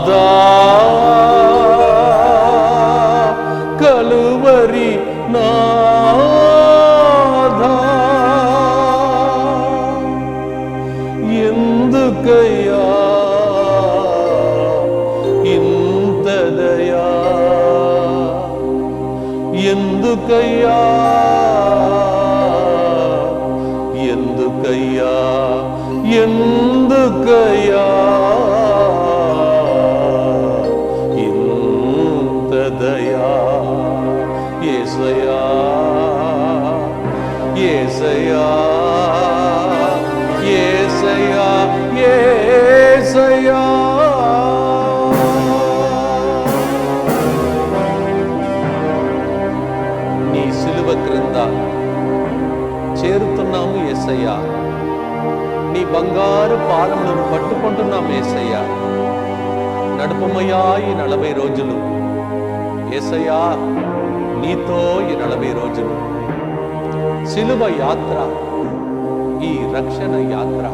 నాదా క్రింద చేరుతున్నాము ఏసయ్యా. నీ బంగారు పాదములను పట్టుకుంటున్నాము ఏసయ్యా. నడుపుమయ్యా ఈ నలభై రోజులు. ఏసయ్యా నీతో ఈ నలభై రోజులు. సిలువ యాత్ర ఈ రక్షణ యాత్ర.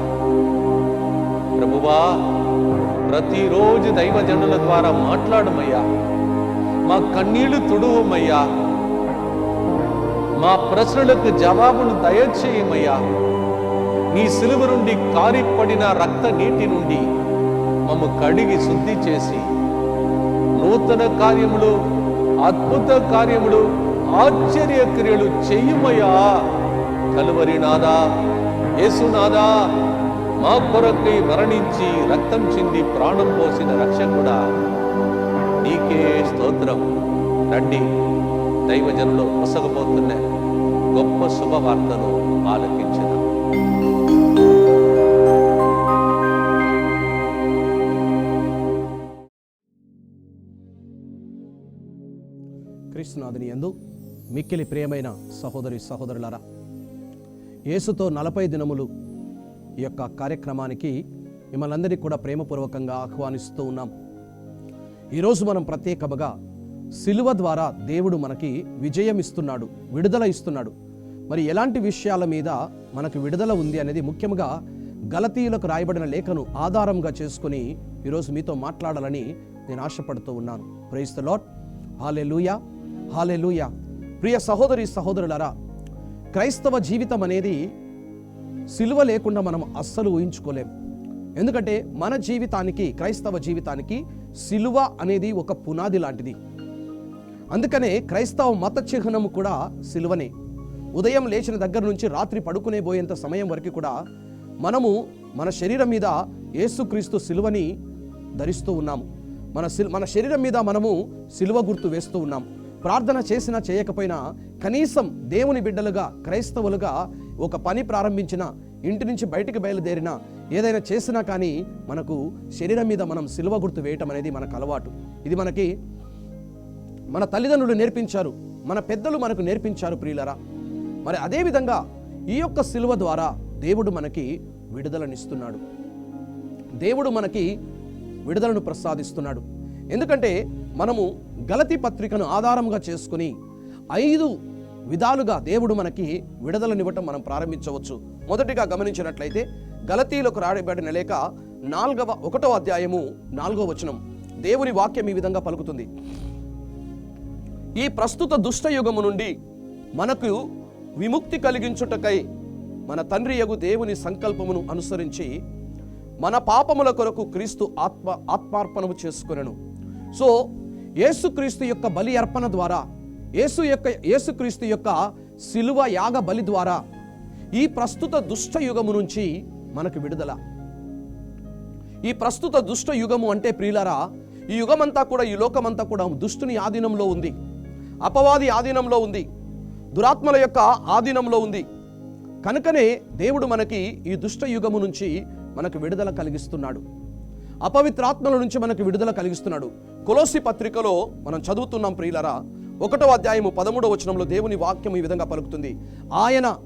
ప్రభువా ప్రతిరోజు దైవజనుల ద్వారా మాట్లాడమయ్యా. మా కన్నీళ్ళు తుడువమయ్యా. మా ప్రశ్నలకు జవాబును దయచేయమయ్యా. నీ సిలువ నుండి కారిపడిన రక్త నీటి నుండి మమ్ము కడిగి శుద్ధి చేసి నూతన కార్యములు అద్భుత కార్యములు ఆశ్చర్య క్రియలు చెయ్యమయ్యా కలువరి నాదా యేసునాదా మా కొరకై మరణించి రక్తం చింది ప్రాణం పోసిన రక్షకుడా. నీకే స్తోత్రం. రండి. దైవజనులు పొసగబోతున్న గొప్ప శుభవార్తను ఆలకించిన. క్రీస్తునాథుని ఎందు మిక్కిలి ప్రియమైన సహోదరి సహోదరులారా యేసుతో నలభై దినములు ఈ యొక్క కార్యక్రమానికి మిమ్మల్ని అందరికీ కూడా ప్రేమపూర్వకంగా ఆహ్వానిస్తూ ఉన్నాం. ఈరోజు మనం ప్రత్యేకముగా సిలువ ద్వారా దేవుడు మనకి విజయం ఇస్తున్నాడు విడుదల ఇస్తున్నాడు మరి ఎలాంటి విషయాల మీద మనకు విడుదల ఉంది అనేది ముఖ్యంగా గలతీయులకు రాయబడిన లేఖను ఆధారంగా చేసుకుని ఈరోజు మీతో మాట్లాడాలని నేను ఆశపడుతూ ఉన్నాను. ప్రైస్ ద లాట్ హాలే లూయా హాలే లూయా ప్రియ సహోదరి సహోదరులరా క్రైస్తవ జీవితం అనేది సిలువ లేకుండా మనం అస్సలు ఊహించుకోలేం. ఎందుకంటే మన జీవితానికి క్రైస్తవ జీవితానికి సిలువ అనేది ఒక పునాది లాంటిది. అందుకనే క్రైస్తవ మత చిహ్నము కూడా సిలువనే. ఉదయం లేచిన దగ్గర నుంచి రాత్రి పడుకునే పోయేంత సమయం వరకు కూడా మనము మన శరీరం మీద యేసుక్రీస్తు సిలువని ధరిస్తూ ఉన్నాము. మన సిల్ మన శరీరం మీద మనము సిలువ గుర్తు వేస్తూ ఉన్నాం ప్రార్థన చేసినా చేయకపోయినా కనీసం దేవుని బిడ్డలుగా క్రైస్తవులుగా ఒక పని ప్రారంభించిన ఇంటి నుంచి బయటికి బయలుదేరినా ఏదైనా చేసినా కానీ మనకు శరీరం మీద మనం సిలువ గుర్తు వేయటం అనేది మనకు అలవాటు. ఇది మనకి మన తల్లిదండ్రులు నేర్పించారు మన పెద్దలు మనకు నేర్పించారు ప్రియులరా. మరి అదేవిధంగా ఈ యొక్క సిలువ ద్వారా దేవుడు మనకి విడుదలనిస్తున్నాడు. దేవుడు మనకి విడుదలను ప్రసాదిస్తున్నాడు. ఎందుకంటే మనము గలతి పత్రికను ఆధారంగా చేసుకుని ఐదు విధాలుగా దేవుడు మనకి విడుదలనివ్వటం మనం ప్రారంభించవచ్చు. మొదటిగా గమనించినట్లయితే గలతీలకు రాయబడిన లేక నాలుగవ ఒకటో అధ్యాయము నాలుగో వచనం. దేవుని వాక్యం ఈ విధంగా పలుకుతుంది. ఈ ప్రస్తుత దుష్టయుగము నుండి మనకు విముక్తి కలిగించుటకై మన తండ్రి యగు దేవుని సంకల్పమును అనుసరించి మన పాపముల కొరకు క్రీస్తు ఆత్మ ఆత్మార్పణము చేసుకునను. సో యేసుక్రీస్తు యొక్క బలి అర్పణ ద్వారా యేసు యొక్క యేసుక్రీస్తు యొక్క శిలువ యాగ బలి ద్వారా ఈ ప్రస్తుత దుష్ట యుగము నుంచి మనకు విడుదల. ఈ ప్రస్తుత దుష్ట యుగము అంటే ప్రియులరా ఈ యుగమంతా కూడా ఈ లోకమంతా కూడా దుష్టుని ఆధీనంలో ఉంది. అపవాది ఆధీనంలో ఉంది. దురాత్మల యొక్క ఆధీనంలో ఉంది. కనుకనే దేవుడు మనకి ఈ దుష్ట యుగము నుంచి మనకు విడుదల కలిగిస్తున్నాడు. అపవిత్రాత్మల నుంచి మనకు విడుదల కలిగిస్తున్నాడు. కొలోసి పత్రికలో మనం చదువుతున్నాం ప్రియులరా ఒకటో అధ్యాయము పదమూడవ వచనంలో దేవుని వాక్యం ఈ విధంగా పలుకుతుంది. ఆయన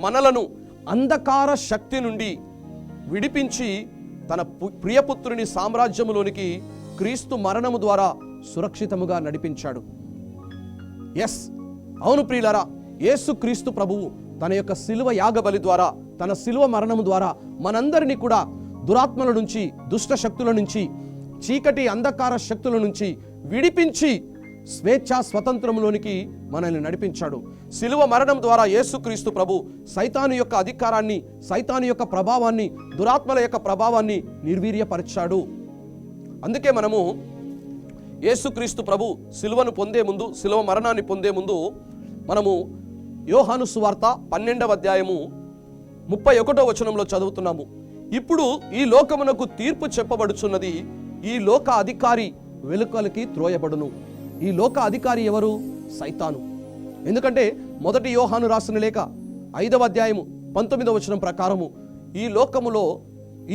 మనలను అంధకార శక్తి నుండి విడిపించి తన పు- ప్రియపుత్రుని సామ్రాజ్యములోనికి క్రీస్తు మరణము ద్వారా సురక్షితముగా నడిపించాడు. ఎస్ అవును ప్రియులరా యేసుక్రీస్తు ప్రభువు తన యొక్క శిలువ యాగబలి ద్వారా తన శిలువ మరణము ద్వారా మనందరినీ కూడా దురాత్మల నుంచి దుష్ట శక్తుల నుంచి చీకటి అంధకార శక్తుల నుంచి విడిపించి స్వేచ్ఛా స్వతంత్రంలోనికి మనల్ని నడిపించాడు. శిలువ మరణం ద్వారా యేసుక్రీస్తు ప్రభు సైతాను యొక్క అధికారాన్ని సైతాను యొక్క ప్రభావాన్ని దురాత్మల యొక్క ప్రభావాన్ని నిర్వీర్యపరిచాడు. అందుకే మనము యేసుక్రీస్తు ప్రభు సిలువను పొందే ముందు సిలువ మరణాన్ని పొందే ముందు మనము యోహాను సువార్త పన్నెండవ అధ్యాయము ముప్పై ఒకటో వచనంలో చదువుతున్నాము. ఇప్పుడు ఈ లోకమునకు తీర్పు చెప్పబడుచున్నది ఈ లోక అధికారి వెలుకలకి త్రోయబడును. ఈ లోక అధికారి ఎవరు? సైతాను. ఎందుకంటే మొదటి యోహాను రాసిన లేక ఐదవ అధ్యాయము పంతొమ్మిదవ వచనం ప్రకారము ఈ లోకములో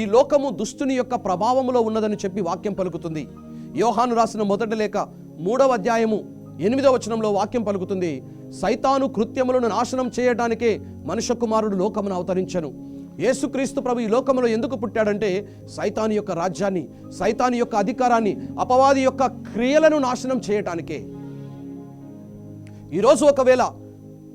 ఈ లోకము దుష్టుని యొక్క ప్రభావములో ఉన్నదని చెప్పి వాక్యం పలుకుతుంది. యోహాను రాసిన మొదటి లేఖ మూడవ అధ్యాయము ఎనిమిదవ వచనంలో వాక్యం పలుకుతుంది. సైతాను కృత్యములను నాశనం చేయడానికే మనుష్య కుమారుడు లోకమును అవతరించను. యేసుక్రీస్తు ప్రభు ఈ లోకంలో ఎందుకు పుట్టాడంటే సైతాను యొక్క రాజ్యాన్ని సైతాను యొక్క అధికారాన్ని అపవాది యొక్క క్రియలను నాశనం చేయటానికే. ఈరోజు ఒకవేళ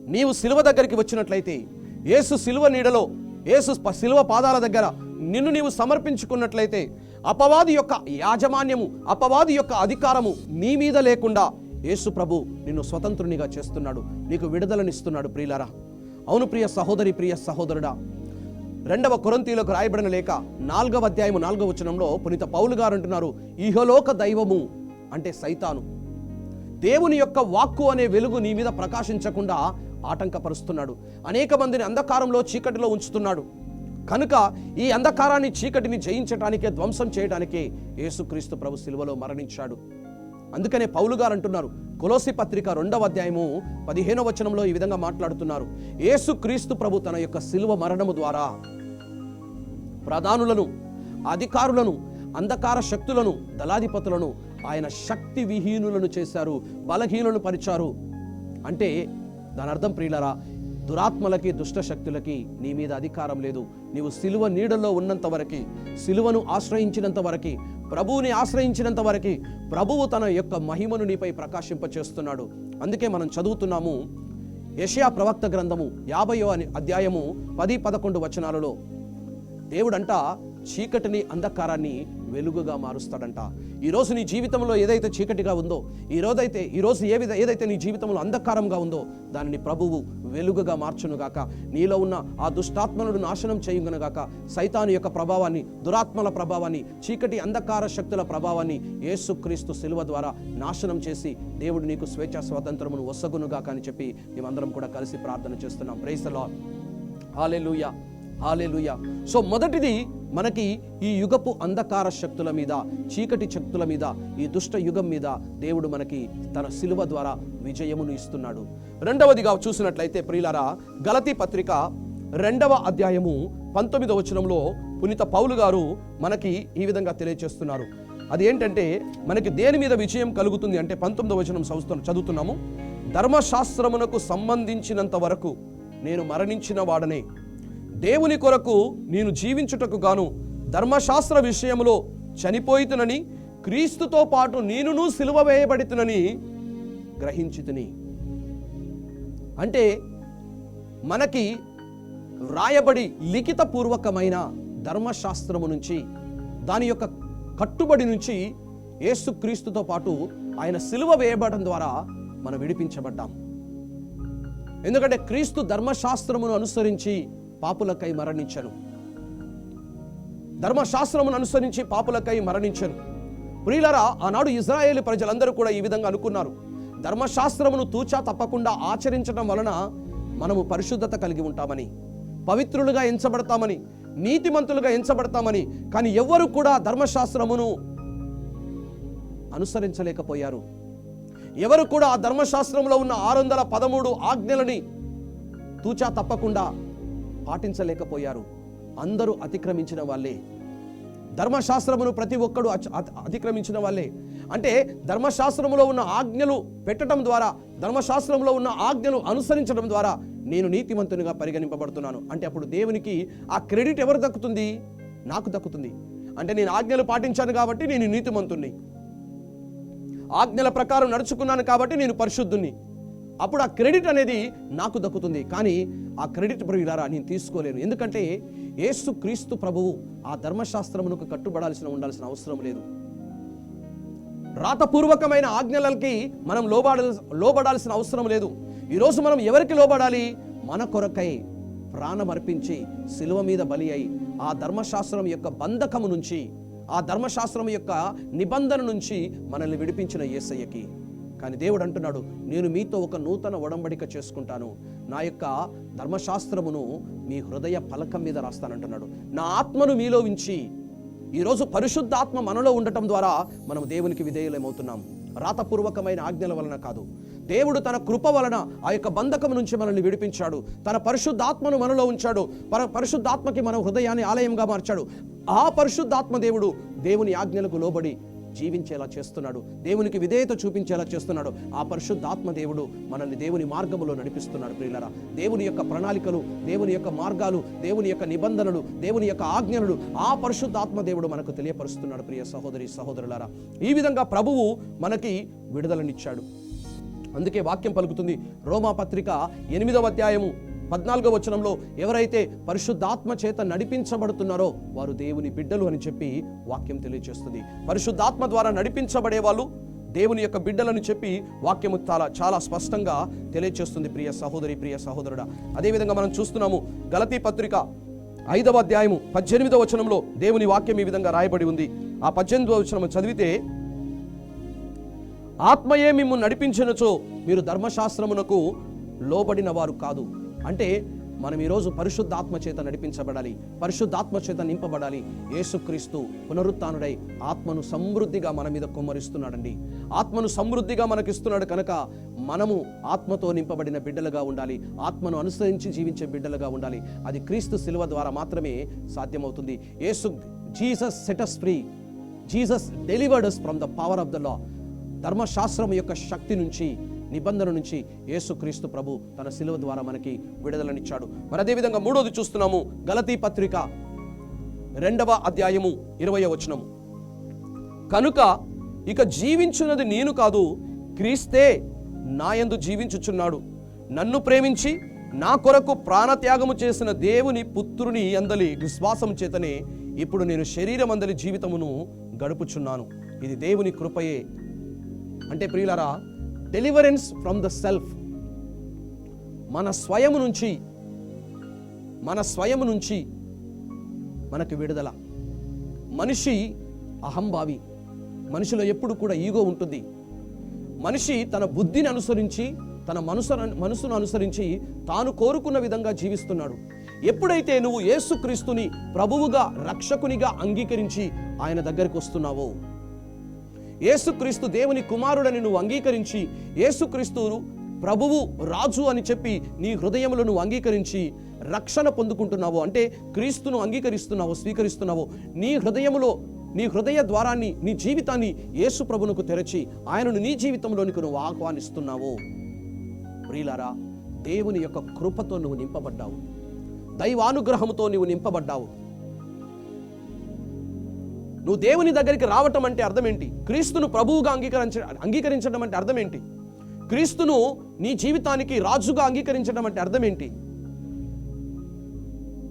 నీవు సిలువ దగ్గరికి వచ్చినట్లయితే యేసు సిలువ నీడలో యేసు ప- సిలువ పాదాల దగ్గర నిన్ను నీవు సమర్పించుకున్నట్లయితే అపవాది యొక్క యాజమాన్యము అపవాది యొక్క అధికారము నీ మీద లేకుండా యేసు ప్రభు నిన్ను స్వతంత్రునిగా చేస్తున్నాడు నీకు విడుదలనిస్తున్నాడు ప్రియులరా. అవును ప్రియ సహోదరి ప్రియ సహోదరుడా రెండవ కొరంతీలకు రాయబడిన లేక నాలుగవ అధ్యాయము నాలుగవ వచనంలో పునీత పౌలు గారు అంటున్నారు ఇహలోక దైవము అంటే సైతాను. దేవుని యొక్క వాక్కు అనే వెలుగు నీ మీద ప్రకాశించకుండా ఆటంకపరుస్తున్నాడు. అనేక మందిని అంధకారంలో చీకటిలో ఉంచుతున్నాడు. కనుక ఈ అంధకారాన్ని చీకటిని జయించటానికే ధ్వంసం చేయడానికే యేసుక్రీస్తు ప్రభు శిలువలో మరణించాడు. అందుకనే పౌలు గారు అంటున్నారు కొలోసి పత్రిక రెండవ అధ్యాయము పదిహేనవ వచనంలో ఈ విధంగా మాట్లాడుతున్నారు. యేసుక్రీస్తు ప్రభు తన యొక్క శిలువ మరణము ద్వారా ప్రధానులను అధికారులను అంధకార శక్తులను దళాధిపతులను ఆయన శక్తి విహీనులను చేశారు బలహీనులను పరిచారు. అంటే దాని అర్థం ప్రియులరా దురాత్మలకి దుష్ట శక్తులకి నీ మీద అధికారం లేదు. నీవు సిలువ నీడలో ఉన్నంత వరకు సిలువను ఆశ్రయించినంత వరకు ప్రభువుని ఆశ్రయించినంత వరకు ప్రభువు తన యొక్క మహిమను నీపై ప్రకాశింపచేస్తున్నాడు. అందుకే మనం చదువుతున్నాము యషయా ప్రవక్త గ్రంథము యాభయో అని అధ్యాయము పది పదకొండు వచనాలలో. దేవుడంట చీకటిని అంధకారాన్ని వెలుగుగా మారుస్తాడంట. ఈరోజు నీ జీవితంలో ఏదైతే చీకటిగా ఉందో ఈ ఈరోజు ఏ విధ ఏదైతే నీ జీవితంలో అంధకారంగా ఉందో దానిని ప్రభువు వెలుగుగా మార్చునుగాక నీలో ఉన్న ఆ దుష్టాత్మలను నాశనం చేయుగనుగాక సైతాను యొక్క ప్రభావాన్ని దురాత్మల ప్రభావాన్ని చీకటి అంధకార శక్తుల ప్రభావాన్ని యేసుక్రీస్తు శిలువ ద్వారా నాశనం చేసి దేవుడు నీకు స్వేచ్ఛ స్వాతంత్రమును వసగునుగాక అని చెప్పి మేమందరం కూడా కలిసి ప్రార్థన చేస్తున్నాం. ప్రైసలా హాలెలుయా. హాలేలుయ సో మొదటిది మనకి ఈ యుగపు అంధకార శక్తుల మీద చీకటి శక్తుల మీద ఈ దుష్ట యుగం మీద దేవుడు మనకి తన శిలువ ద్వారా విజయమును ఇస్తున్నాడు. రెండవదిగా చూసినట్లయితే ప్రియులారా గలతి పత్రిక రెండవ అధ్యాయము పంతొమ్మిదవ వచనంలో పునీత పౌలు గారు మనకి ఈ విధంగా తెలియజేస్తున్నారు అది ఏంటంటే మనకి దేని మీద విజయం కలుగుతుంది అంటే పంతొమ్మిదవ వచనం చదువుతున్న చదువుతున్నాము. ధర్మశాస్త్రమునకు సంబంధించినంత వరకు నేను మరణించిన వాడనే. దేవుని కొరకు నేను జీవించుటకు గాను ధర్మశాస్త్ర విషయంలో చనిపోయితునని క్రీస్తుతో పాటు నేనును సిలువ వేయబడితునని గ్రహించుతుని. అంటే మనకి వ్రాయబడి లిఖితపూర్వకమైన ధర్మశాస్త్రము నుంచి దాని యొక్క కట్టుబడి నుంచి యేసుక్రీస్తుతో పాటు ఆయన సిలువ వేయబడడం ద్వారా మనం విడిపించబడ్డాం. ఎందుకంటే క్రీస్తు ధర్మశాస్త్రమును అనుసరించి పాపులకై మరణించను. ధర్మశాస్త్రమును అనుసరించి పాపులకై మరణించను. ప్రియులరా ఆనాడు ఇజ్రాయేల్ ప్రజలందరూ కూడా ఈ విధంగా అనుకున్నారు. ధర్మశాస్త్రమును తూచా తప్పకుండా ఆచరించడం వలన మనము పరిశుద్ధత కలిగి ఉంటామని పవిత్రులుగా ఎంచబడతామని నీతిమంతులుగా ఎంచబడతామని కానీ ఎవ్వరు కూడా ధర్మశాస్త్రమును అనుసరించలేకపోయారు. ఎవరు కూడా ఆ ధర్మశాస్త్రంలో ఉన్న ఆరు వందల పదమూడు ఆజ్ఞలని తూచా తప్పకుండా పాటించలేకపోయారు. అందరూ అతిక్రమించిన వాళ్ళే. ధర్మశాస్త్రమును ప్రతి ఒక్కడు అతిక్రమించిన వాళ్ళే. అంటే ధర్మశాస్త్రములో ఉన్న ఆజ్ఞలు పెట్టడం ద్వారా ధర్మశాస్త్రంలో ఉన్న ఆజ్ఞలు అనుసరించడం ద్వారా నేను నీతిమంతునిగా పరిగణింపబడుతున్నాను. అంటే అప్పుడు దేవునికి ఆ క్రెడిట్ ఎవరు దక్కుతుంది? నాకు దక్కుతుంది. అంటే నేను ఆజ్ఞలు పాటించాను కాబట్టి నేను నీతిమంతుణ్ణి. ఆజ్ఞల ప్రకారం నడుచుకున్నాను కాబట్టి నేను పరిశుద్ధుణ్ణి. అప్పుడు ఆ క్రెడిట్ అనేది నాకు దక్కుతుంది. కానీ ఆ క్రెడిట్ ప్రియులారా నేను తీసుకోలేను. ఎందుకంటే యేసు క్రీస్తు ప్రభువు ఆ ధర్మశాస్త్రమునకు కట్టుబడాల్సిన ఉండాల్సిన అవసరం లేదు. రాతపూర్వకమైన ఆజ్ఞలకి మనం లోబడ లోబడాల్సిన అవసరం లేదు. ఈరోజు మనం ఎవరికి లోబడాలి? మన కొరకై ప్రాణం అర్పించి శిలువ మీద బలి అయి ఆ ధర్మశాస్త్రం యొక్క బంధకము నుంచి ఆ ధర్మశాస్త్రం యొక్క నిబంధన నుంచి మనల్ని విడిపించిన ఏసయ్యకి కానీ దేవుడు అంటున్నాడు నేను మీతో ఒక నూతన ఒడంబడిక చేసుకుంటాను. నా యొక్క ధర్మశాస్త్రమును మీ హృదయ పలకం మీద రాస్తానంటున్నాడు. నా ఆత్మను మీలో ఉంచి ఈరోజు పరిశుద్ధాత్మ మనలో ఉండటం ద్వారా మనం దేవునికి విధేయులమవుతున్నాం. రాతపూర్వకమైన ఆజ్ఞల వలన కాదు. దేవుడు తన కృప వలన ఆ యొక్క బంధకం నుంచి మనల్ని విడిపించాడు. తన పరిశుద్ధాత్మను మనలో ఉంచాడు. పర పరిశుద్ధాత్మకి మన హృదయాన్ని ఆలయంగా మార్చాడు. ఆ పరిశుద్ధాత్మ దేవుడు దేవుని ఆజ్ఞలకు లోబడి జీవించేలా చేస్తున్నాడు. దేవునికి విధేయత చూపించేలా చేస్తున్నాడు. ఆ పరిశుద్ధాత్మ దేవుడు మనల్ని దేవుని మార్గములో నడిపిస్తున్నాడు ప్రియులరా. దేవుని యొక్క ప్రణాళికలు దేవుని యొక్క మార్గాలు దేవుని యొక్క నిబంధనలు దేవుని యొక్క ఆజ్ఞలు ఆ పరిశుద్ధాత్మ దేవుడు మనకు తెలియపరుస్తున్నాడు ప్రియ సహోదరి సహోదరులారా. ఈ విధంగా ప్రభువు మనకి విడుదలనిచ్చాడు. అందుకే వాక్యం పలుకుతుంది. రోమా పత్రిక ఎనిమిదవ అధ్యాయము పద్నాలుగో వచనంలో ఎవరైతే పరిశుద్ధాత్మ చేత నడిపించబడుతున్నారో వారు దేవుని బిడ్డలు అని చెప్పి వాక్యం తెలియజేస్తుంది పరిశుద్ధాత్మ ద్వారా నడిపించబడే వాళ్ళు దేవుని యొక్క బిడ్డలని చెప్పి వాక్యము చాలా చాలా స్పష్టంగా తెలియజేస్తుంది ప్రియ సహోదరి ప్రియ సహోదరుడా. అదేవిధంగా మనం చూస్తున్నాము గలతీ పత్రిక ఐదవ అధ్యాయము పద్దెనిమిదవ వచనంలో దేవుని వాక్యం ఈ విధంగా రాయబడి ఉంది. ఆ పద్దెనిమిదవ వచనం చదివితే ఆత్మయే మిమ్ము నడిపించినచో మీరు ధర్మశాస్త్రమునకు లోబడిన వారు కాదు. అంటే మనం ఈరోజు పరిశుద్ధాత్మ చేత నడిపించబడాలి పరిశుద్ధాత్మ చేత నింపబడాలి. యేసుక్రీస్తు పునరుత్నుడై ఆత్మను సమృద్ధిగా మన మీద కుమ్మరిస్తున్నాడండి. ఆత్మను సమృద్ధిగా మనకిస్తున్నాడు కనుక మనము ఆత్మతో నింపబడిన బిడ్డలుగా ఉండాలి. ఆత్మను అనుసరించి జీవించే బిడ్డలుగా ఉండాలి. అది క్రీస్తు శిలువ ద్వారా మాత్రమే సాధ్యమవుతుంది. Yesu Jesus sets us free Jesus delivered from the power of the law ధర్మశాస్త్రం యొక్క శక్తి నుంచి నిబంధన నుంచి యేసుక్రీస్తు ప్రభు తన శిలువ ద్వారా మనకి విడుదలనిచ్చాడు. మరి అదేవిధంగా మూడోది చూస్తున్నాము గలతీ పత్రిక రెండవ అధ్యాయము ఇరవై వచనము. కనుక ఇక జీవించున్నది నేను కాదు క్రీస్తే నాయందు జీవించుచున్నాడు. నన్ను ప్రేమించి నా కొరకు ప్రాణత్యాగము చేసిన దేవుని పుత్రుని అందలి విశ్వాసం చేతనే ఇప్పుడు నేను శరీరం అందలి జీవితమును గడుపుచున్నాను. ఇది దేవుని కృపయే. అంటే ప్రియులారా డెలివరెన్స్ ఫ్రమ్ ద సెల్ఫ్ మన స్వయం నుంచి మన స్వయం నుంచి మనకు విడుదల. మనిషి అహంభావి. మనిషిలో ఎప్పుడు కూడా ఈగో ఉంటుంది. మనిషి తన బుద్ధిని అనుసరించి తన మనసు మనసును అనుసరించి తాను కోరుకున్న విధంగా జీవిస్తున్నాడు. ఎప్పుడైతే నువ్వు యేసుక్రీస్తుని ప్రభువుగా రక్షకునిగా అంగీకరించి ఆయన దగ్గరికి వస్తున్నావో ఏసుక్రీస్తు దేవుని కుమారుడని నువ్వు అంగీకరించి ఏసుక్రీస్తు ప్రభువు రాజు అని చెప్పి నీ హృదయంలో నువ్వు అంగీకరించి రక్షణ పొందుకుంటున్నావు. అంటే క్రీస్తును అంగీకరిస్తున్నావు స్వీకరిస్తున్నావు. నీ హృదయములో నీ హృదయ ద్వారాన్ని నీ జీవితాన్ని యేసు ప్రభునకు తెరచి ఆయనను నీ జీవితంలోనికి నువ్వు ఆహ్వానిస్తున్నావు. ప్రియులారా దేవుని యొక్క కృపతో నువ్వు నింపబడ్డావు. దైవానుగ్రహంతో నువ్వు నింపబడ్డావు. నువ్వు దేవుని దగ్గరికి రావటం అంటే అర్థం ఏంటి? క్రీస్తును ప్రభువుగా అంగీకరించ అంగీకరించడం అంటే అర్థం ఏంటి? క్రీస్తును నీ జీవితానికి రాజుగా అంగీకరించడం అంటే అర్థం ఏంటి?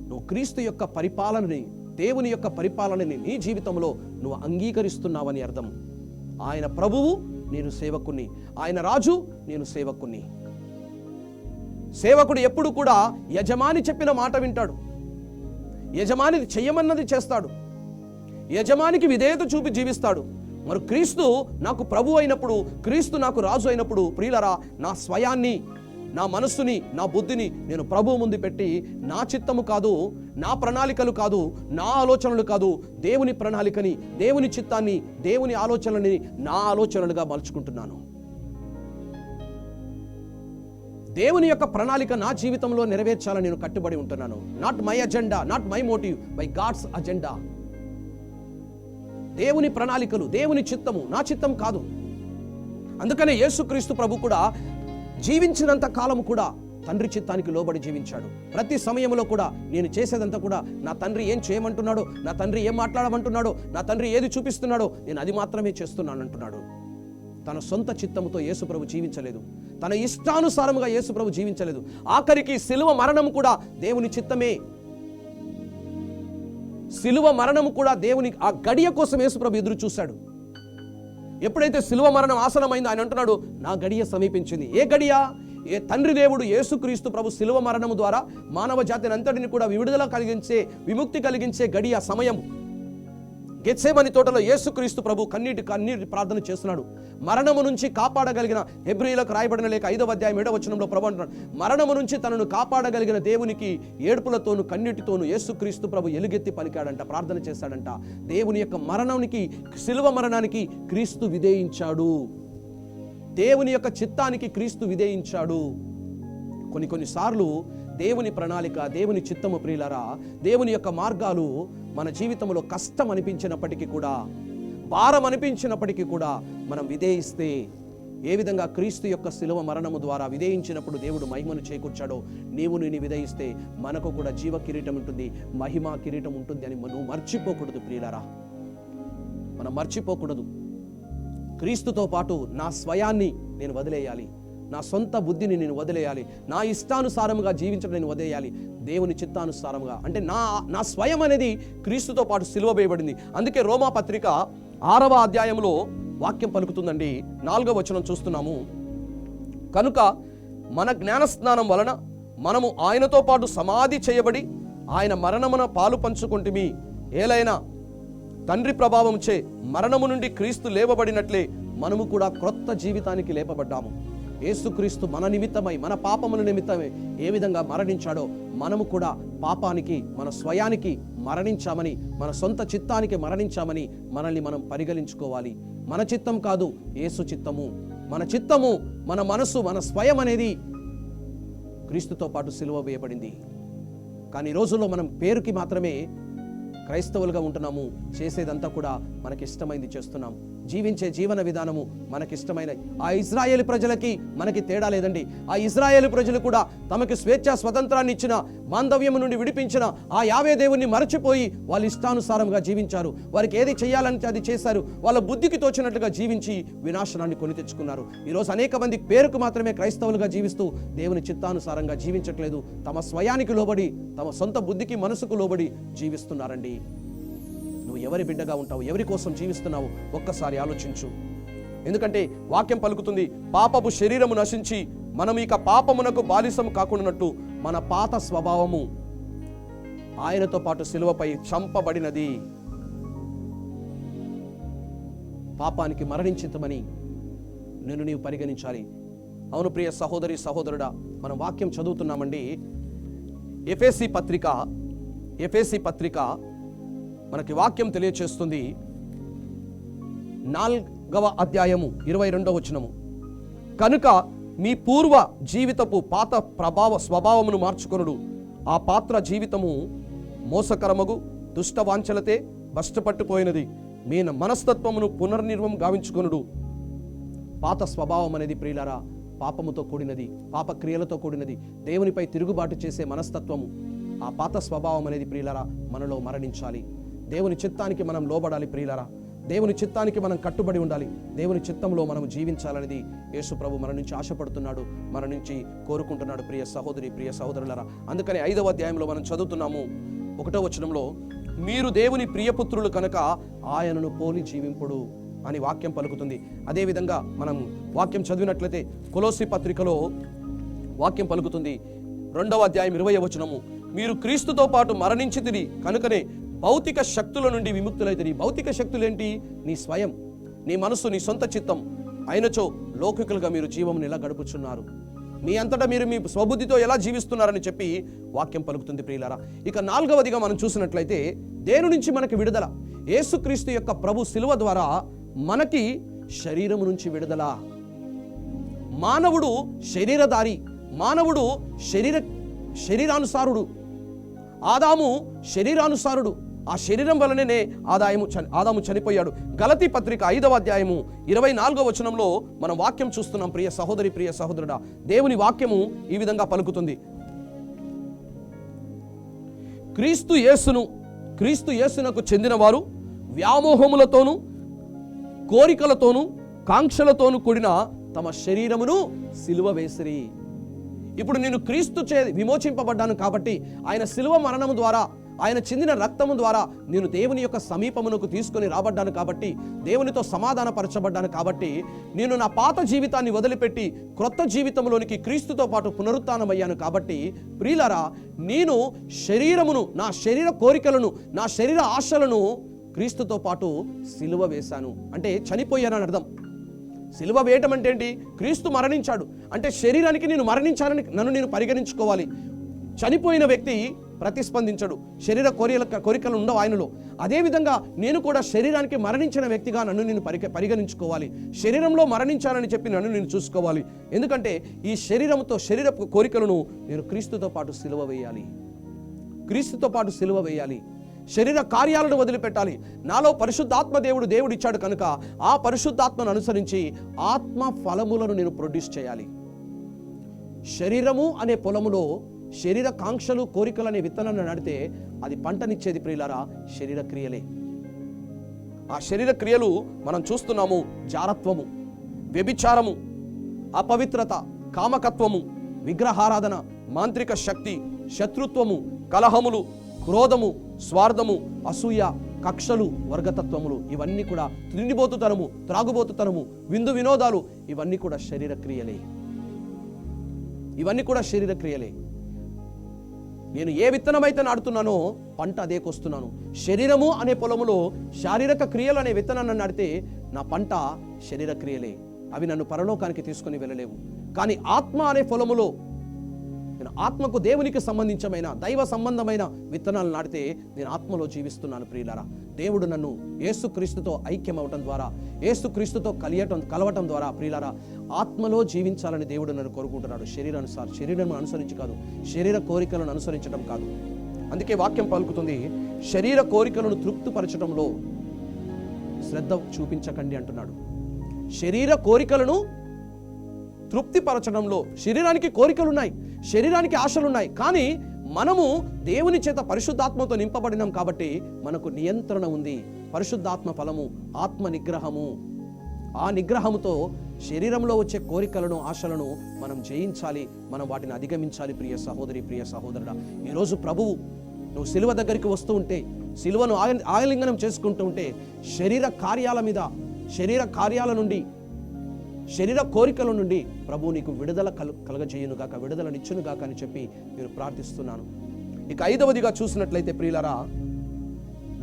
నువ్వు క్రీస్తు యొక్క పరిపాలనని దేవుని యొక్క పరిపాలనని నీ జీవితంలో నువ్వు అంగీకరిస్తున్నావని అర్థం. ఆయన ప్రభువు నేను సేవకుని ఆయన రాజు నేను సేవకుని సేవకుడు ఎప్పుడు కూడా యజమాని చెప్పిన మాట వింటాడు. యజమాని చెయ్యమన్నది చేస్తాడు. యజమానికి విధేయత చూపి జీవిస్తాడు. మరి క్రీస్తు నాకు ప్రభు అయినప్పుడు క్రీస్తు నాకు రాజు అయినప్పుడు ప్రియులరా నా స్వయాన్ని నా మనస్సుని నా బుద్ధిని నేను ప్రభువు ముందు పెట్టి నా చిత్తము కాదు నా ప్రణాళికలు కాదు నా ఆలోచనలు కాదు దేవుని ప్రణాళికని దేవుని చిత్తాన్ని దేవుని ఆలోచనలని నా ఆలోచనలుగా మలుచుకుంటున్నాను. దేవుని యొక్క ప్రణాళిక నా జీవితంలో నెరవేర్చాలని నేను కట్టుబడి ఉంటున్నాను. Not my agenda not my motive by God's agenda దేవుని ప్రణాళికలు దేవుని చిత్తము నా చిత్తం కాదు. అందుకనే యేసుక్రీస్తు ప్రభు కూడా జీవించినంత కాలము కూడా తండ్రి చిత్తానికి లోబడి జీవించాడు. ప్రతి సమయంలో కూడా నేను చేసేదంతా కూడా నా తండ్రి ఏం చేయమంటున్నాడో నా తండ్రి ఏం మాట్లాడమంటున్నాడో నా తండ్రి ఏది చూపిస్తున్నాడో నేను అది మాత్రమే చేస్తున్నాను అంటున్నాడు తన సొంత చిత్తముతో యేసుప్రభు జీవించలేదు. తన ఇష్టానుసారముగా యేసుప్రభు జీవించలేదు. ఆఖరికి శిలువ మరణం కూడా దేవుని చిత్తమే. శిలువ మరణము కూడా దేవుని ఆ గడియ కోసం యేసుప్రభు ఎదురు చూశాడు. ఎప్పుడైతే శిలువ మరణం ఆసనమైందో ఆయన అంటున్నాడు నా గడియ సమీపించింది. ఏ గడియ? ఏ తండ్రి దేవుడు యేసుక్రీస్తు ప్రభు శిలువ మరణము ద్వారా మానవ జాతిని అంతటిని కూడా విడుదల కలిగించే విముక్తి కలిగించే గడియ సమయం గెత్సేమని తోటలో యేసుక్రీస్తు ప్రభు కన్నీటి కన్నీటి ప్రార్థన చేస్తున్నాడు. మరణము నుంచి కాపాడగలిగిన హెబ్రిలకు రాయబడిన లేక ఐదవ అధ్యాయం ఏడవ వచనంలో ప్రభు అంటున్నాడు. మరణము నుంచి తనను కాపాడగలిగిన దేవునికి ఏడుపులతోను కన్నీటితోను యేసుక్రీస్తు ప్రభు ఎలుగెత్తి పలికాడంట ప్రార్థన చేశాడంట దేవుని యొక్క మరణానికి శిలువ మరణానికి క్రీస్తు విధేయించాడు. దేవుని యొక్క చిత్తానికి క్రీస్తు విధేయించాడు. కొన్ని కొన్నిసార్లు దేవుని ప్రణాళిక దేవుని చిత్తము ప్రియులరా దేవుని యొక్క మార్గాలు మన జీవితంలో కష్టం అనిపించినప్పటికీ కూడా భారం అనిపించినప్పటికీ కూడా మనం విధేయిస్తే ఏ విధంగా క్రీస్తు యొక్క శిలువ మరణము ద్వారా విధేయించినప్పుడు దేవుడు మహిమను చేకూర్చాడో నీవు నేను విధేయిస్తే మనకు కూడా జీవ కిరీటం ఉంటుంది మహిమ కిరీటం ఉంటుంది అని మనం మర్చిపోకూడదు ప్రియులరా. మనం మర్చిపోకూడదు. క్రీస్తుతో పాటు నా స్వయాన్ని నేను వదిలేయాలి. నా సొంత బుద్ధిని నేను వదిలేయాలి. నా ఇష్టానుసారముగా జీవించడం నేను వదిలేయాలి. దేవుని చిత్తానుసారముగా. అంటే నా నా స్వయం అనేది క్రీస్తుతో పాటు సిలువ వేయబడింది అందుకే రోమా పత్రిక ఆరవ అధ్యాయంలో వాక్యం పలుకుతుందండి. నాలుగవ వచనం చూస్తున్నాము. కనుక మన జ్ఞానస్నానం వలన మనము ఆయనతో పాటు సమాధి చేయబడి ఆయన మరణమున పాలు పంచుకుంటుమి. ఏలైనా తండ్రి ప్రభావం చే మరణము నుండి క్రీస్తు లేవబడినట్లే మనము కూడా క్రొత్త జీవితానికి లేపబడ్డాము. యేసుక్రీస్తు మన నిమిత్తమై మన పాపముల నిమిత్తమై ఏ విధంగా మరణించాడో మనము కూడా పాపానికి మన స్వయానికి మరణించామని మన సొంత చిత్తానికి మరణించామని మనల్ని మనం పరిగణించుకోవాలి. మన చిత్తం కాదు యేసు చిత్తము. మన చిత్తము మన మనసు మన స్వయం అనేది క్రీస్తుతో పాటు సిలువ వేయబడింది. కానీ ఈ రోజుల్లో మనం పేరుకి మాత్రమే క్రైస్తవులుగా ఉంటున్నాము. చేసేదంతా కూడా మనకి ఇష్టమైంది చేస్తున్నాం. జీవించే జీవన విధానము మనకిష్టమైన. ఆ ఇజ్రాయేల్ ప్రజలకి మనకి తేడా లేదండి. ఆ ఇజ్రాయేల్ ప్రజలు కూడా తమకు స్వేచ్ఛ స్వతంత్రాన్ని ఇచ్చిన బాంధవ్యం నుండి విడిపించిన ఆ యావే దేవుణ్ణి మరచిపోయి వాళ్ళు ఇష్టానుసారంగా జీవించారు. వారికి ఏది చేయాలంటే అది చేశారు. వాళ్ళ బుద్ధికి తోచినట్లుగా జీవించి వినాశనాన్ని కొని తెచ్చుకున్నారు. ఈరోజు అనేక మంది పేరుకు మాత్రమే క్రైస్తవులుగా జీవిస్తూ దేవుని చిత్తానుసారంగా జీవించట్లేదు. తమ స్వయానికి లోబడి తమ సొంత బుద్ధికి మనసుకు లోబడి జీవిస్తున్నారండి. ఎవరి బిడ్డగా ఉంటావు? ఎవరి కోసం జీవిస్తున్నావు? ఒక్కసారి ఆలోచించు. ఎందుకంటే వాక్యం పలుకుతుంది పాపపు శరీరము నశించి మనం ఇక పాపమునకు బాలిసము కాకుండానట్టు మన పాత స్వభావము ఆయనతో పాటు సిలువపై చంపబడినది. పాపానికి మరణించితమని నేను నీవు పరిగణించాలి. అవును ప్రియ సహోదరి సహోదరుడా మనం వాక్యం చదువుతున్నామండి. ఎఫ్ఎస్సి పత్రిక ఎఫ్ఎస్సి పత్రిక మనకి వాక్యం తెలియచేస్తుంది. నాల్గవ అధ్యాయము ఇరవై రెండవ వచనము. కనుక మీ పూర్వ జీవితపు పాత ప్రభావ స్వభావమును మార్చుకొనుడు. ఆ పాత్ర జీవితము మోసకరమగు దుష్టవాంఛలతే భష్టపట్టుపోయినది మీ మనస్తత్వమును పునర్నిర్వం గావించుకొనుడు. పాత స్వభావం అనేది ప్రియులరా పాపముతో కూడినది పాప క్రియలతో కూడినది దేవునిపై తిరుగుబాటు చేసే మనస్తత్వము. ఆ పాత స్వభావం అనేది ప్రియులరా మనలో మరణించాలి. దేవుని చిత్తానికి మనం లోబడాలి ప్రియులరా. దేవుని చిత్తానికి మనం కట్టుబడి ఉండాలి. దేవుని చిత్తంలో మనం జీవించాలనేది యేసు ప్రభు మన నుంచి ఆశపడుతున్నాడు మన నుంచి కోరుకుంటున్నాడు ప్రియ సహోదరి ప్రియ సహోదరులరా. అందుకని ఐదవ అధ్యాయంలో మనం చదువుతున్నాము. ఒకటో వచనంలో మీరు దేవుని ప్రియపుత్రులు కనుక ఆయనను పోలి జీవింపుడు అని వాక్యం పలుకుతుంది. అదేవిధంగా మనం వాక్యం చదివినట్లయితే కొలోసి పత్రికలో వాక్యం పలుకుతుంది. రెండవ అధ్యాయం ఇరవై వచనము మీరు క్రీస్తుతో పాటు మరణించి తిని కనుకనే భౌతిక శక్తుల నుండి విముక్తులైతే నీ భౌతిక శక్తులేంటి? నీ స్వయం నీ మనసు నీ సొంత చిత్తం. అయినచో లౌకికులుగా మీరు జీవమును ఎలా గడుపుచున్నారు? మీ అంతటా మీరు మీ స్వబుద్ధితో ఎలా జీవిస్తున్నారని చెప్పి వాక్యం పలుకుతుంది ప్రియులారా. ఇక నాలుగవదిగా మనం చూసినట్లయితే దేని నుంచి మనకి విడుదల? యేసుక్రీస్తు యొక్క ప్రభు శిలువ ద్వారా మనకి శరీరం నుంచి విడుదల. మానవుడు శరీరధారి మానవుడు శరీర శరీరానుసారుడు. ఆదాము శరీరానుసారుడు. ఆ శరీరం వలననే ఆదాయము ఆదాము చనిపోయాడు. గలతి పత్రిక ఐదవ అధ్యాయము ఇరవై నాలుగో వచనంలో మనం వాక్యం చూస్తున్నాం. ప్రియ సహోదరి ప్రియ సహోదరుడా దేవుని వాక్యము ఈ విధంగా పలుకుతుంది. క్రీస్తు యేసును క్రీస్తు యేసునకు చెందినవారు వ్యామోహములతోనూ కోరికలతోనూ కాంక్షలతోనూ కూడిన తమ శరీరమును సిలువ వేసిరి. ఇప్పుడు నేను క్రీస్తు చే విమోచింపబడ్డాను కాబట్టి ఆయన సిలువ మరణము ద్వారా ఆయన చెందిన రక్తము ద్వారా నేను దేవుని యొక్క సమీపమునకు తీసుకొని రాబడ్డాను కాబట్టి దేవునితో సమాధానపరచబడ్డాను కాబట్టి నేను నా పాత జీవితాన్ని వదిలిపెట్టి క్రొత్త జీవితంలోనికి క్రీస్తుతో పాటు పునరుత్నమయ్యాను కాబట్టి ప్రియులరా నేను శరీరమును నా శరీర కోరికలను నా శరీర ఆశలను క్రీస్తుతో పాటు సిలువ వేశాను. అంటే చనిపోయానని అర్థం. సిలువ వేయటం అంటే ఏంటి? క్రీస్తు మరణించాడు. అంటే శరీరానికి నేను మరణించానని నన్ను నేను పరిగణించుకోవాలి. చనిపోయిన వ్యక్తి ప్రతిస్పందించడు. శరీర కోరికల కోరికలు ఉండవు ఆయనలో. అదేవిధంగా నేను కూడా శరీరానికి మరణించిన వ్యక్తిగా నన్ను నేను పరిగ పరిగణించుకోవాలి. శరీరంలో మరణించాలని చెప్పి నన్ను నేను చూసుకోవాలి. ఎందుకంటే ఈ శరీరంతో శరీర కోరికలను నేను క్రీస్తుతో పాటు సిలువ వేయాలి. క్రీస్తుతో పాటు సిలువ వేయాలి. శరీర కార్యాలను వదిలిపెట్టాలి. నాలో పరిశుద్ధాత్మ దేవుడు దేవుడు ఇచ్చాడు కనుక ఆ పరిశుద్ధాత్మను అనుసరించి ఆత్మ ఫలములను నేను ప్రొడ్యూస్ చేయాలి. శరీరము అనే పొలములో శరీర కాంక్షలు కోరికలు అనే విత్తనాన్ని నడితే అది పంటనిచ్చేది ప్రియులారా శరీర క్రియలే. ఆ శరీర క్రియలు మనం చూస్తున్నాము జారత్వము వ్యభిచారము అపవిత్రత కామకత్వము విగ్రహారాధన మాంత్రిక శక్తి శత్రుత్వము కలహములు క్రోధము స్వార్థము అసూయ కక్షలు వర్గతత్వములు ఇవన్నీ కూడా తిండిబోతుతనము త్రాగుబోతుతనము విందు వినోదాలు ఇవన్నీ కూడా శరీర క్రియలే. ఇవన్నీ కూడా శరీర క్రియలే. నేను ఏ విత్తనమైతే నాడుతున్నానో పంట అదే కొస్తున్నాను. శరీరము అనే పొలములో శారీరక క్రియలు అనే విత్తనాన్ని నాటితే నా పంట శరీర క్రియలే. అవి నన్ను పరలోకానికి తీసుకొని వెళ్ళలేవు. కానీ ఆత్మ అనే పొలములో నేను ఆత్మకు దేవునికి సంబంధించమైన దైవ సంబంధమైన విత్తనాలు నాటితే నేను ఆత్మలో జీవిస్తున్నాను ప్రియులారా. దేవుడు నన్ను ఏసుక్రీస్తుతో ఐక్యమవటం ద్వారా ఏసుక్రీస్తుతో కలియటం కలవటం ద్వారా ప్రియులారా ఆత్మలో జీవించాలని దేవుడు నన్ను కోరుకుంటున్నాడు. శరీరానుసారి శరీరం అనుసరించి కాదు శరీర కోరికలను అనుసరించడం కాదు. అందుకే వాక్యం పలుకుతుంది శరీర కోరికలను తృప్తిపరచడంలో శ్రద్ధ చూపించకండి అంటున్నాడు. శరీర కోరికలను తృప్తిపరచడంలో శరీరానికి కోరికలు ఉన్నాయి శరీరానికి ఆశలు ఉన్నాయి కానీ మనము దేవుని చేత పరిశుద్ధాత్మతో నింపబడినాం కాబట్టి మనకు నియంత్రణ ఉంది. పరిశుద్ధాత్మ ఫలము ఆత్మ నిగ్రహము. ఆ నిగ్రహముతో శరీరంలో వచ్చే కోరికలను ఆశలను మనం జయించాలి. మనం వాటిని అధిగమించాలి. ప్రియ సహోదరి ప్రియ సహోదరుడా ఈరోజు ప్రభువు నువ్వు సిలువ దగ్గరికి వస్తూ ఉంటే సిలువను ఆయ- ఆలింగనం చేసుకుంటూ ఉంటే శరీర కార్యాల మీద శరీర కార్యాల నుండి శరీర కోరికల నుండి ప్రభు నీకు విడుదల కలు కలగజేయునుగాక విడుదలనిచ్చునుగాక అని చెప్పి నేను ప్రార్థిస్తున్నాను. ఇక ఐదవదిగా చూసినట్లయితే ప్రియులరా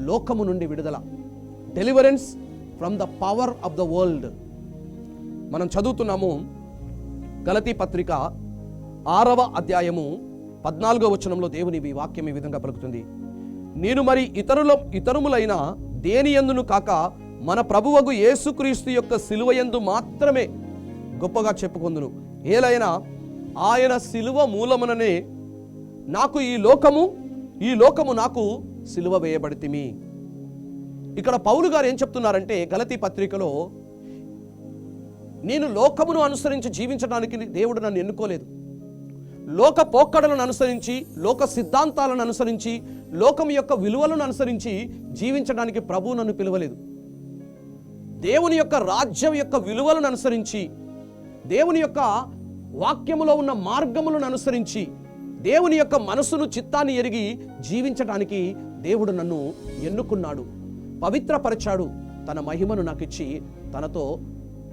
లోకము నుండి విడుదల deliverance from the power of the world మనం చదువుతున్నాము గలతీ పత్రిక ఆరవ అధ్యాయము పద్నాలుగో వచనంలో దేవుని ఈ వాక్యం ఈ విధంగా పలుకుతుంది. నేను మరి ఇతరుల ఇతరుములైన దేని ఎందును కాక మన ప్రభువగు యేసుక్రీస్తు యొక్క సిలువయందు మాత్రమే గొప్పగా చెప్పుకుందును. ఏలైనా ఆయన సిలువ మూలముననే నాకు ఈ లోకము ఈ లోకము నాకు సిలువ వేయబడితిమి. ఇక్కడ పౌలు గారు ఏం చెప్తున్నారంటే గలతీ పత్రికలో నేను లోకమును అనుసరించి జీవించడానికి దేవుడు నన్ను ఎన్నుకోలేదు. లోక పోక్కడలను అనుసరించి లోక సిద్ధాంతాలను అనుసరించి లోకం యొక్క విలువలను అనుసరించి జీవించడానికి ప్రభువు నన్ను పిలవలేదు. దేవుని యొక్క రాజ్యం యొక్క విలువలను అనుసరించి దేవుని యొక్క వాక్యములో ఉన్న మార్గములను అనుసరించి దేవుని యొక్క మనసును చిత్తాన్ని ఎరిగి జీవించడానికి దేవుడు నన్ను ఎన్నుకున్నాడు పవిత్రపరిచాడు తన మహిమను నాకు ఇచ్చి తనతో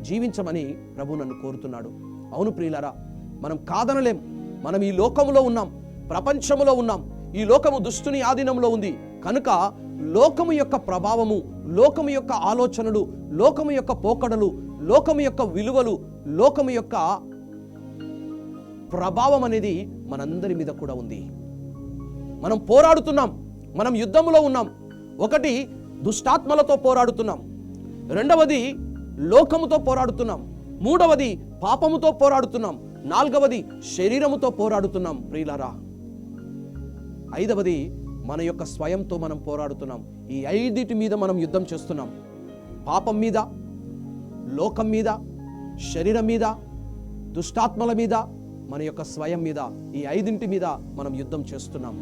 జీవించమని ప్రభు నన్ను కోరుతున్నాడు. అవును ప్రియులారా మనం కాదనలేం. మనం ఈ లోకములో ఉన్నాం ప్రపంచములో ఉన్నాం. ఈ లోకము దుష్టుని ఆధీనంలో ఉంది. కనుక లోకము యొక్క ప్రభావము లోకము యొక్క ఆలోచనలు లోకము యొక్క పోకడలు లోకము యొక్క విలువలు లోకము యొక్క ప్రభావం అనేది మనందరి మీద కూడా ఉంది. మనం పోరాడుతున్నాం మనం యుద్ధంలో ఉన్నాం. ఒకటి దుష్టాత్మలతో పోరాడుతున్నాం. రెండవది లోకముతో పోరాడుతున్నాం. మూడవది పాపముతో పోరాడుతున్నాం. నాలుగవది శరీరముతో పోరాడుతున్నాం ప్రియులారా. ఐదవది మన యొక్క స్వయంతో మనం పోరాడుతున్నాం. ఈ ఐదిటి మీద మనం యుద్ధం చేస్తున్నాం. పాపం మీద లోకం మీద శరీరం మీద దుష్టాత్మల మీద మన యొక్క స్వయం మీద ఈ ఐదింటి మీద మనం యుద్ధం చేస్తున్నాం.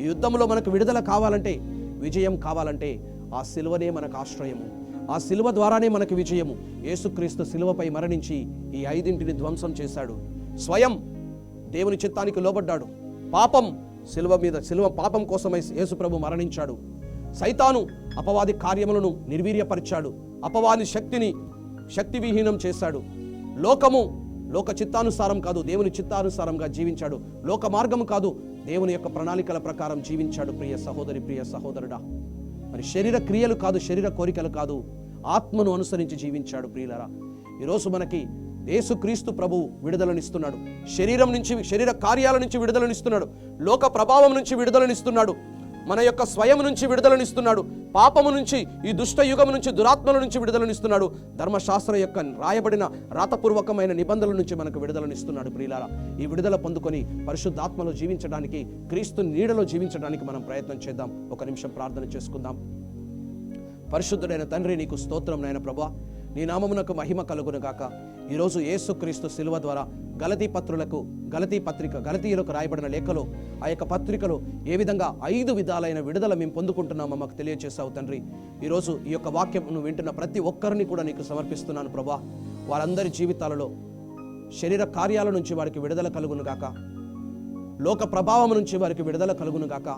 ఈ యుద్ధంలో మనకు విడుదల కావాలంటే విజయం కావాలంటే ఆ సిలువనే మనకు ఆశ్రయము. ఆ సిలువ ద్వారానే మనకు విజయము. యేసుక్రీస్తు సిలువపై మరణించి ఈ ఐదింటిని ధ్వంసం చేశాడు. స్వయం దేవుని చిత్తానికి లోబడ్డాడు. పాపం శిలువ మీద శిలువ పాపం కోసమై యేసుప్రభు మరణించాడు. సైతాను అపవాది కార్యములను నిర్వీర్యపరిచాడు. అపవాది శక్తిని శక్తివిహీనం చేశాడు. లోకము లోక చిత్తానుసారం కాదు దేవుని చిత్తానుసారంగా జీవించాడు. లోక మార్గము కాదు దేవుని యొక్క ప్రణాళికల ప్రకారం జీవించాడు. ప్రియ సహోదరి ప్రియ సహోదరుడా మరి శరీర క్రియలు కాదు శరీర కోరికలు కాదు ఆత్మను అనుసరించి జీవించాడు ప్రియులరా. ఈరోజు మనకి యేసుక్రీస్తు ప్రభు విడుదలనిస్తున్నాడు. శరీరం నుంచి శరీర కార్యాల నుంచి విడుదలనిస్తున్నాడు. లోక ప్రభావం నుంచి విడుదలనిస్తున్నాడు. మన యొక్క స్వయం నుంచి విడుదలనిస్తున్నాడు. పాపము నుంచి ఈ దుష్ట యుగం నుంచి దురాత్మల నుంచి విడుదలనిస్తున్నాడు. ధర్మశాస్త్రం యొక్క రాయబడిన రాతపూర్వకమైన నిబంధనల నుంచి మనకు విడుదలనిస్తున్నాడు ప్రియులారా. ఈ విడుదల పొందుకొని పరిశుద్ధాత్మలో జీవించడానికి క్రీస్తు నీడలో జీవించడానికి మనం ప్రయత్నం చేద్దాం. ఒక నిమిషం ప్రార్థన చేసుకుందాం. పరిశుద్ధుడైన తండ్రి నీకు స్తోత్రం నాయన ప్రభా. నీ నామమునకు మహిమ కలుగును గాక. ఈరోజు యేసుక్రీస్తు శిలువ ద్వారా గలతీ పత్రులకు గలతీ పత్రిక గలతీయులకు రాయబడిన లేఖలో ఆ యొక్క పత్రికలో ఏ విధంగా ఐదు విధాలైన విడుదల మేము పొందుకుంటున్నామో మాకు తెలియజేసావు తండ్రి. ఈరోజు ఈ యొక్క వాక్యం వింటున్న ప్రతి ఒక్కరిని కూడా నీకు సమర్పిస్తున్నాను ప్రభా. వారందరి జీవితాలలో శరీర కార్యాల నుంచి వారికి విడుదల కలుగును గాక. లోక ప్రభావం నుంచి వారికి విడుదల కలుగును గాక.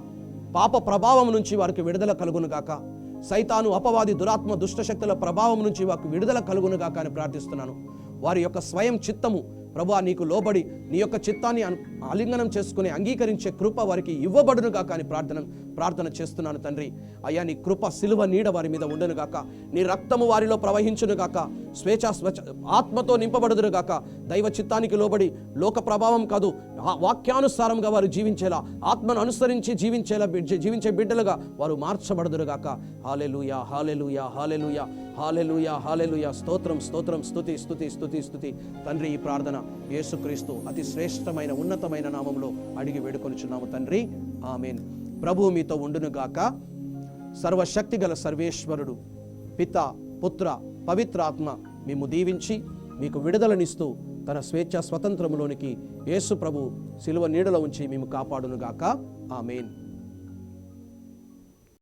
పాప ప్రభావం నుంచి వారికి విడుదల కలుగును గాక. సైతాను అపవాది దురాత్మ దుష్టశక్తుల ప్రభావం నుంచి వాకు విడుదల కలుగునుగా కానీ అని ప్రార్థిస్తున్నాను. వారి యొక్క స్వయం చిత్తము ప్రభా నీకు లోబడి నీ యొక్క చిత్తాన్ని ఆలింగనం చేసుకుని అంగీకరించే కృప వారికి ఇవ్వబడునుగా కానీ అని ప్రార్థన ప్రార్థన చేస్తున్నాను తండ్రి. అయ్యా నీ కృప సిలువ నీడ వారి మీద ఉండను గాక. నీ రక్తము వారిలో ప్రవహించును గాక. స్వేచ్ఛ స్వచ్ఛ ఆత్మతో నింపబడుదురు గాక. దైవ చిత్తానికి లోబడి లోక ప్రభావం కాదు వాక్యానుసారంగా వారు జీవించేలా ఆత్మను అనుసరించి జీవించేలా జీవించే బిడ్డలుగా వారు మార్చబడదురు గాక. Hallelujah hallelujah hallelujah hallelujah hallelujah. స్తోత్రం స్తోత్రం స్థుతి స్థుతి స్థుతి స్థుతి తండ్రి ఈ ప్రార్థన యేసుక్రీస్తు అతి శ్రేష్టమైన ఉన్నతమైన నామంలో అడిగి వేడుకొనిచున్నాము తండ్రి. ఆమెన్. ప్రభు మీతో ఉండును గాక. సర్వశక్తి గల సర్వేశ్వరుడు పిత పుత్ర పవిత్రాత్మ మేము దీవించి మీకు విడుదలనిస్తూ తన స్వేచ్ఛ స్వతంత్రములోనికి యేసు ప్రభు శిలువ నీడలో ఉంచి మేము కాపాడునుగాక ఆమెన్.